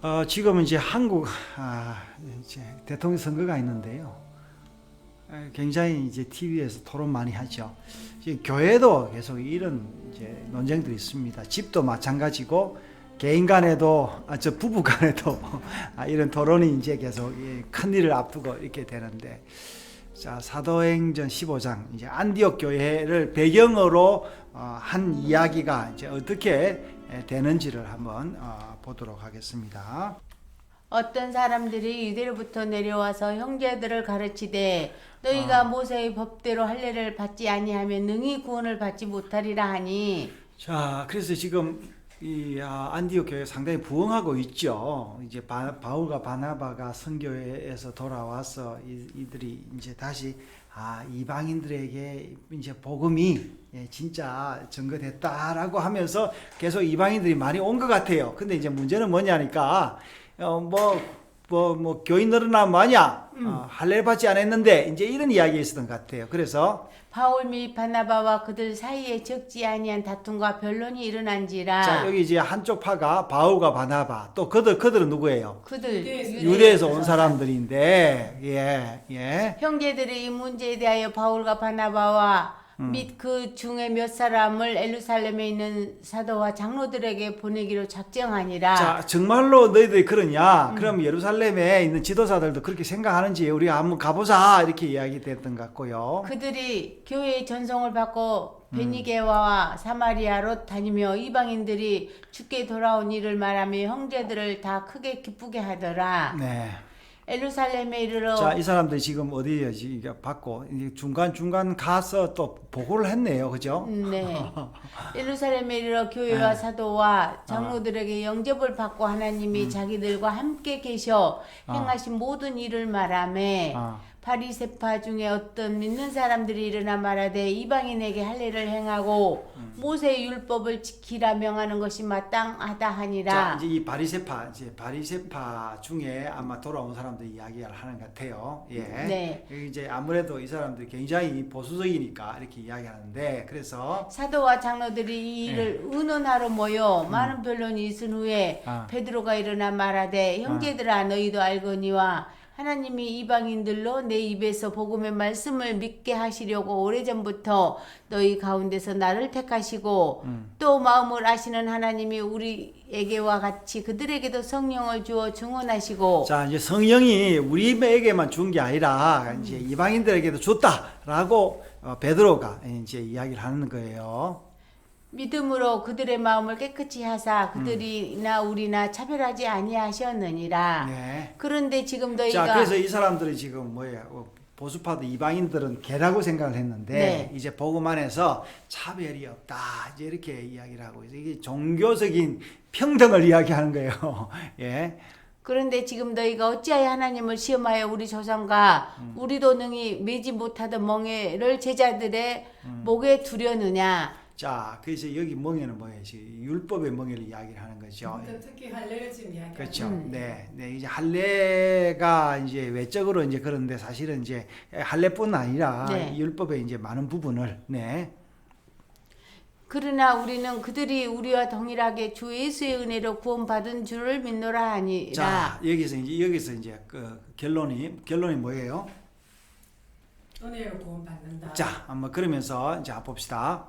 어, 지금은 이제 한국 아, 이제 대통령 선거가 있는데요. 에, 굉장히 이제 TV에서 토론 많이 하죠. 교회도 계속 이런 이제 논쟁들이 있습니다. 집도 마찬가지고 개인 간에도 아, 저 부부 간에도 아, 이런 토론이 이제 계속 이큰 일을 앞두고 이렇게 되는데 자 사도행전 15장 이제 안디옥 교회를 배경으로 어, 한 이야기가 이제 어떻게 에, 되는지를 한번 어, 보도록 하겠습니다. 어떤 사람들이 유대로부터 내려와서 형제들을 가르치되 너희가 모세의 법대로 할례를 받지 아니하면 능히 구원을 받지 못하리라 하니 자, 그래서 지금 이 아, 안디옥 교회 상당히 부흥하고 있죠. 이제 바, 바울과 바나바가 선교회에서 돌아와서 이, 이들이 이제 다시 아 이방인들에게 이제 복음이 예, 진짜 증거됐다라고 하면서 계속 이방인들이 많이 온 것 같아요. 근데 이제 문제는 뭐냐니까 어 뭐 뭐 뭐, 뭐 교인 늘어나 뭐냐 어, 할례 받지 않았는데 이제 이런 이야기 있었던 것 같아요. 그래서 바울 및 바나바와 그들 사이에 적지 아니한 다툼과 변론이 일어난지라 자 여기 이제 한쪽 파가 바울과 바나바 또 그들 그들은 누구예요? 그들 유대에서 유대- 유대에서 온 사람들인데 예 예. 형제들이 이 문제에 대하여 바울과 바나바와 음. 및그 중에 몇 사람을 에루살렘에 있는 사도와 장로들에게 보내기로 작정하니라. 자 정말로 너희들이 그러냐? 그럼 예루살렘에 있는 지도자들도 그렇게 생각하는지 우리가 한번 가보자 이렇게 이야기됐던 것 같고요. 그들이 교회의 전송을 받고 음. 베니게와와 사마리아로 다니며 이방인들이 죽게 돌아온 일을 말하며 형제들을 다 크게 기쁘게 하더라. 네. 에루살렘에 이르러 자 이 사람들이 지금 어디에 지금 받고 중간 중간 가서 또 보고를 했네요, 그죠? 네. 예루살렘에 이르러 교회와 네. 사도와 장로들에게 영접을 받고 하나님이 음. 자기들과 함께 계셔 행하신 모든 일을 말하매 아. 바리세파 중에 어떤 믿는 사람들이 일어나 말하되 이방인에게 할례를 행하고 음. 모세의 율법을 지키라 명하는 것이 마땅하다 자 하니라. 이제 이 바리세파 이제 바리세파 중에 아마 돌아온 사람들 이야기를 하는 것 같아요. 예. 네. 이제 아무래도 이 사람들이 굉장히 보수적이니까 이렇게 이야기하는데 그래서 사도와 장로들이 이 일을 의논하러 모여 많은 변론이 있은 후에 네. 음. 아. 베드로가 일어나 말하되 형제들아 너희도 알거니와 하나님이 이방인들로 내 입에서 복음의 말씀을 믿게 하시려고 오래전부터 너희 가운데서 나를 택하시고 음. 또 마음을 아시는 하나님이 우리에게와 같이 그들에게도 성령을 주어 증언하시고 자 이제 성령이 우리에게만 준 게 아니라 이제 이방인들에게도 줬다라고 어, 베드로가 이제 이야기를 하는 거예요. 믿음으로 그들의 마음을 깨끗이 하사 그들이나 우리나 차별하지 아니하셨느니라. 네. 그런데 지금 너희가 자 그래서 이 사람들이 지금 뭐예요? 어, 보수파도 이방인들은 개라고 생각을 했는데 네. 이제 복음 안에서 차별이 없다 이제 이렇게 이야기를 하고. 이게 종교적인 평등을 이야기하는 거예요. 예. 그런데 지금 너희가 어찌하여 하나님을 시험하여 우리 조상과 음. 우리도 능히 매지 못하던 멍에를 제자들의 음. 목에 두려느냐 자 그래서 여기 멍에는 뭐예요? 율법의 멍에를 이야기를 하는 거죠. 또 특히 할례를 지금 이야기하는 그렇죠. 음. 네, 네 이제 할례가 이제 외적으로 이제 그런데 사실은 이제 할례뿐 아니라 네. 율법의 이제 많은 부분을 네. 그러나 우리는 그들이 우리와 동일하게 주 예수의 은혜로 구원받은 줄을 믿노라 하니라 자 여기서 이제 여기서 이제 그 결론이 결론이 뭐예요? 은혜로 구원받는다. 자, 한번 그러면서 이제 봅시다.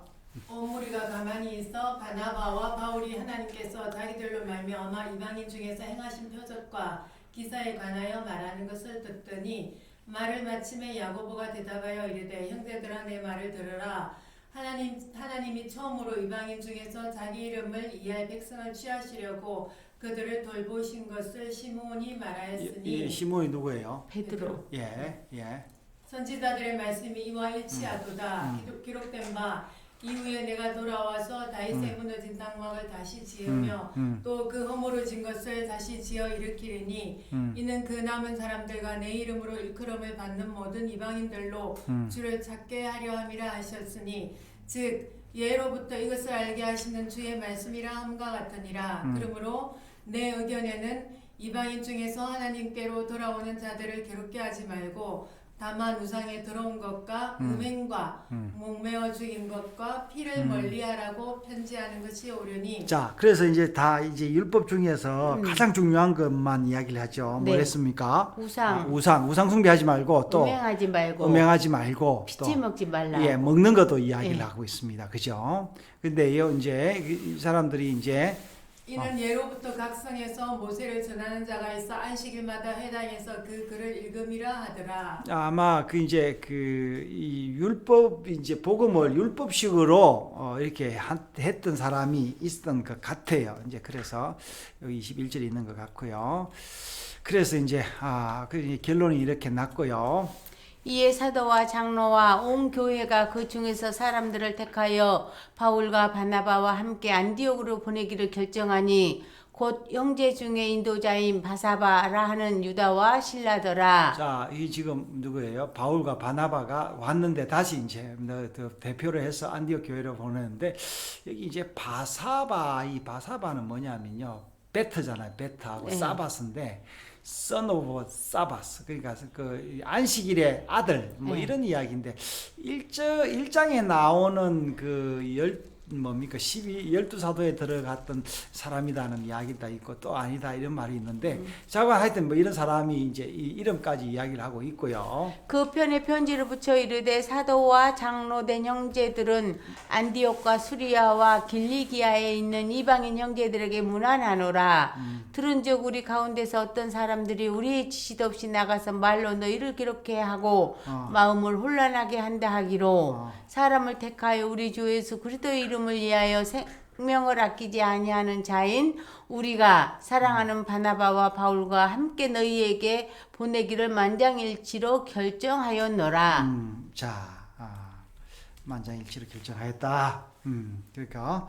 온 무리가 가만히 있어 바나바와 바울이 하나님께서 자기들로 말미암아 이방인 중에서 행하신 표적과 기사에 관하여 말하는 것을 듣더니 말을 마침에 야고보가 대답하여 이르되 형제들아 내 말을 들으라 하나님 하나님이 처음으로 이방인 중에서 자기 이름을 이할 백성을 취하시려고 그들을 돌보신 것을 시므온이 이, 말하였으니 이 시몬이 누구예요? 베드로 예, 예. 선지자들의 말씀이 이와 일치하도다 음. 기록, 기록된 바 이후에 내가 돌아와서 다윗의 무너진 당막을 다시 지으며 음, 또 그 허물어진 것을 다시 지어 일으키리니 음, 이는 그 남은 사람들과 내 이름으로 일컬음을 받는 모든 이방인들로 음. 주를 찾게 하려 함이라 하셨으니 즉 예로부터 이것을 알게 하시는 주의 말씀이라 함과 같으니라 음. 그러므로 내 의견에는 이방인 중에서 하나님께로 돌아오는 자들을 괴롭게 하지 말고 다만 우상에 들어온 것과 음. 음행과 음. 목매어 죽인 것과 피를 음. 멀리하라고 편지하는 것이 옳으니 자, 그래서 이제 다 이제 율법 중에서 음. 가장 중요한 것만 이야기를 하죠. 네. 뭐랬습니까? 우상, 아, 우상, 우상 숭배하지 말고 또 음행하지 말고 음행하지 말고 또 피치 먹지 말라. 예, 먹는 것도 이야기를 예. 하고 있습니다. 그죠? 근데요, 이제 이 사람들이 이제 이는 아. 예로부터 각 성에서 모세를 전하는 자가 있어 안식일마다 회당에서 그 글을 읽음이라 하더라. 아마 그 이제 그 이 율법 이제 복음을 율법식으로 어 이렇게 한- 했던 사람이 있었던 것 같아요. 이제 그래서 여기 21절에 있는 것 같고요. 그래서 이제 아, 그 이제 결론이 이렇게 났고요. 이에 사도와 장로와 온 교회가 그 중에서 사람들을 택하여 바울과 바나바와 함께 안디옥으로 보내기를 결정하니 곧 형제 중에 인도자인 바사바라 하는 유다와 신라더라. 자, 이 지금 누구예요? 바울과 바나바가 왔는데 다시 이제 대표를 해서 안디옥 교회로 보내는데 여기 이제 바사바 이 바사바는 뭐냐면요. 베트잖아요. 베트하고 네. 사바스인데 son of 사바스 그러니까 그 안식일의 아들 뭐 네. 이런 이야기인데 일저 일장에 나오는 그 열 뭡니까 12 열두 사도에 들어갔던 사람이다는 이야기도 있고 또 아니다 이런 말이 있는데 자가 하여튼 뭐 이런 사람이 이제 이 이름까지 이야기를 하고 있고요. 그 편에 편지를 붙여 이르되 사도와 장로된 형제들은 안디옥과 수리아와 길리기아에 있는 이방인 형제들에게 문안하노라. 들은즉 우리 가운데서 어떤 사람들이 우리의 지시도 없이 나가서 말로 너희를 기록해 하고 어. 마음을 혼란하게 한다 하기로 어. 사람을 택하여 우리 주 예수 그리스도의 이름 을 위하여 생명을 아끼지 아니하는 자인 우리가 사랑하는 바나바와 바울과 함께 너희에게 보내기를 만장일치로 결정하였노라. 음, 자, 아, 만장일치로 결정하였다. 음, 그러니까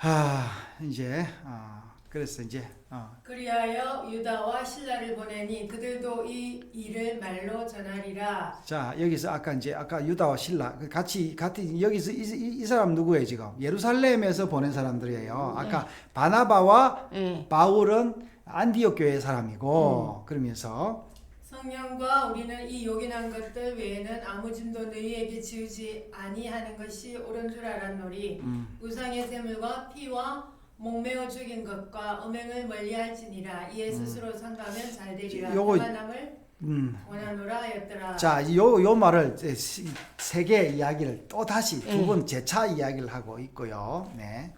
아, 이제 아, 그래서 이제 어, 그리하여 유다와 신라를 보내니 그들도 이 일을 말로 전하리라. 자 여기서 아까 이제 아까 유다와 신라 그 같이 같이 여기서 이, 이, 이 사람 누구예요 지금 예루살렘에서 보낸 사람들이에요. 아까 바나바와 예. 바울은 안디옥 교회 사람이고 그러면서 성령과 우리는 이 요긴한 것들 외에는 아무 짐도 너희에게 지우지 아니하는 것이 옳은 줄 알았노리. 음, 우상의 샘물과 피와 목매어 죽인 것과 음행을 멀리할지니라. 이에 스스로 상가면 잘 되리라. 요거- 평안함을 음. 원하노라 하였더라. 자, 요, 요 말을 세 개 이야기를 또 다시 두 예. 번 재차 이야기를 하고 있고요. 네.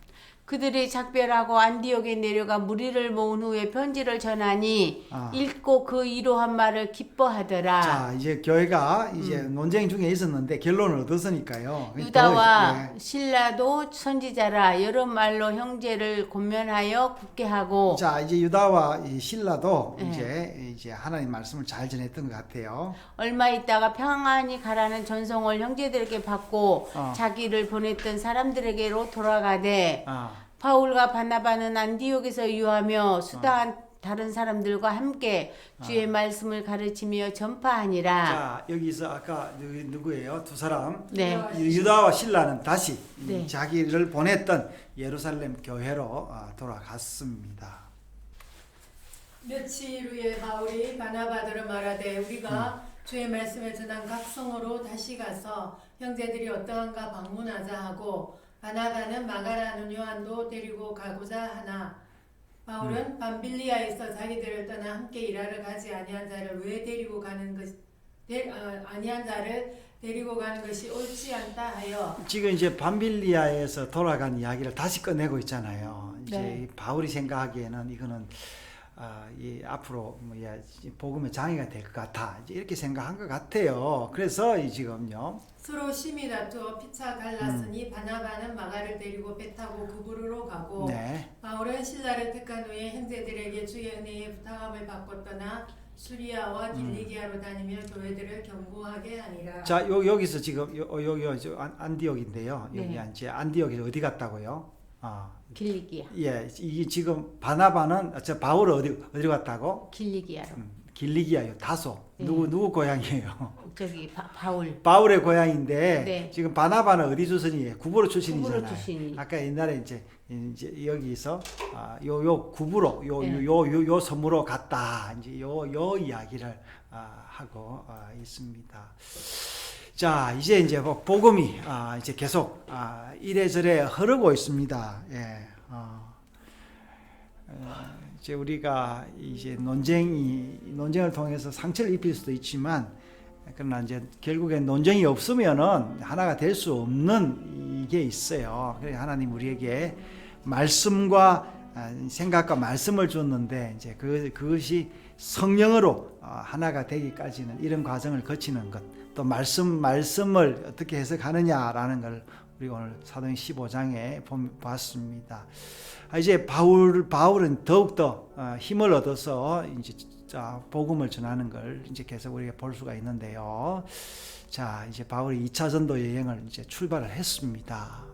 그들이 작별하고 안디옥에 내려가 무리를 모은 후에 편지를 전하니 아. 읽고 그 이로한 말을 기뻐하더라. 자, 이제 교회가 이제 논쟁 중에 있었는데 결론을 얻었으니까요. 유다와 또, 신라도 선지자라 여러 말로 형제를 권면하여 굳게 하고 예. 자, 이제 유다와 이 신라도 예. 이제 이제 하나님 말씀을 잘 전했던 것 같아요. 얼마 있다가 평안히 가라는 전송을 형제들에게 받고 어. 자기를 보냈던 사람들에게로 돌아가되 아, 바울과 바나바는 안디옥에서 유하며 수다한 다른 사람들과 함께 주의 말씀을 가르치며 전파하니라. 자, 여기서 아까 누구, 누구예요? 두 사람. 네. 유- 유다와 신라는 다시 이 네. 자기를 보냈던 예루살렘 교회로 아, 돌아갔습니다. 며칠 후에 바울이 바나바더러 말하되 우리가 주의 말씀을 전한 각 성으로 다시 가서 형제들이 어떠한가 방문하자 하고 바나바는 마가라는 요한도 데리고 가고자 하나 바울은 밤빌리아에서 자기들을 떠나 함께 일하러 가지 아니한 자를 왜 데리고 가는 것 데, 어, 아니한 자를 데리고 가는 것이 옳지 않다 하여 지금 이제 밤빌리아에서 돌아간 이야기를 다시 꺼내고 있잖아요. 이제 네. 이 바울이 생각하기에는 이거는 아, 이 앞으로 뭐 야 복음의 장애가 될 것 같아. 이렇게 생각한 것 같아요. 그래서 이 지금요. 서로 심히 다투어 피차 갈랐으니 바나바는 마가를 데리고 배 타고 그부르로 가고 네. 바울은 신라를 택한 후에 형제들에게 주의 은혜의 부탁함을 받고 떠나 수리아와 길리기아로 다니며 교회들을 경고하게 하니라. 자, 요, 여기서 지금 요, 요, 요, 저 안, 안디옥인데요. 여기 네. 이제 안디옥에서 어디 갔다고요? 아, 길리기아. 예, 이게 지금 바나바는 저 바울은 어디 어디로 갔다고? 길리기아로. 음, 길리기아요, 다소. 네. 누구 누구 고향이에요? 저기 바, 바울 바울의 고향인데 네. 지금 바나바는 어디 출신이에요? 구부로 출신이잖아요. 구부로 출신이. 아까 옛날에 이제 이제 여기서 아, 요 요 구부로 네. 요요요 요 섬으로 갔다 이제 요 요 이야기를 아, 하고 아, 있습니다. 자 이제 이제 뭐 복음이 아, 이제 계속 아, 이래저래 흐르고 있습니다. 예. 어. 어, 이제 우리가 이제 논쟁이 논쟁을 통해서 상처를 입힐 수도 있지만 그러나 이제 결국엔 논쟁이 없으면은 하나가 될 수 없는 이게 있어요. 그래서 하나님 우리에게 말씀과 아, 생각과 말씀을 줬는데 이제 그 그것이 성령으로 어, 하나가 되기까지는 이런 과정을 거치는 것, 또 말씀 말씀을 어떻게 해석하느냐라는 걸 우리 오늘 사도행 15장에 봤습니다. 아, 이제 바울 바울은 더욱 더 어, 힘을 얻어서 이제 자, 복음을 전하는 걸 이제 계속 우리가 볼 수가 있는데요. 자, 이제 바울이 2차 전도 여행을 이제 출발을 했습니다.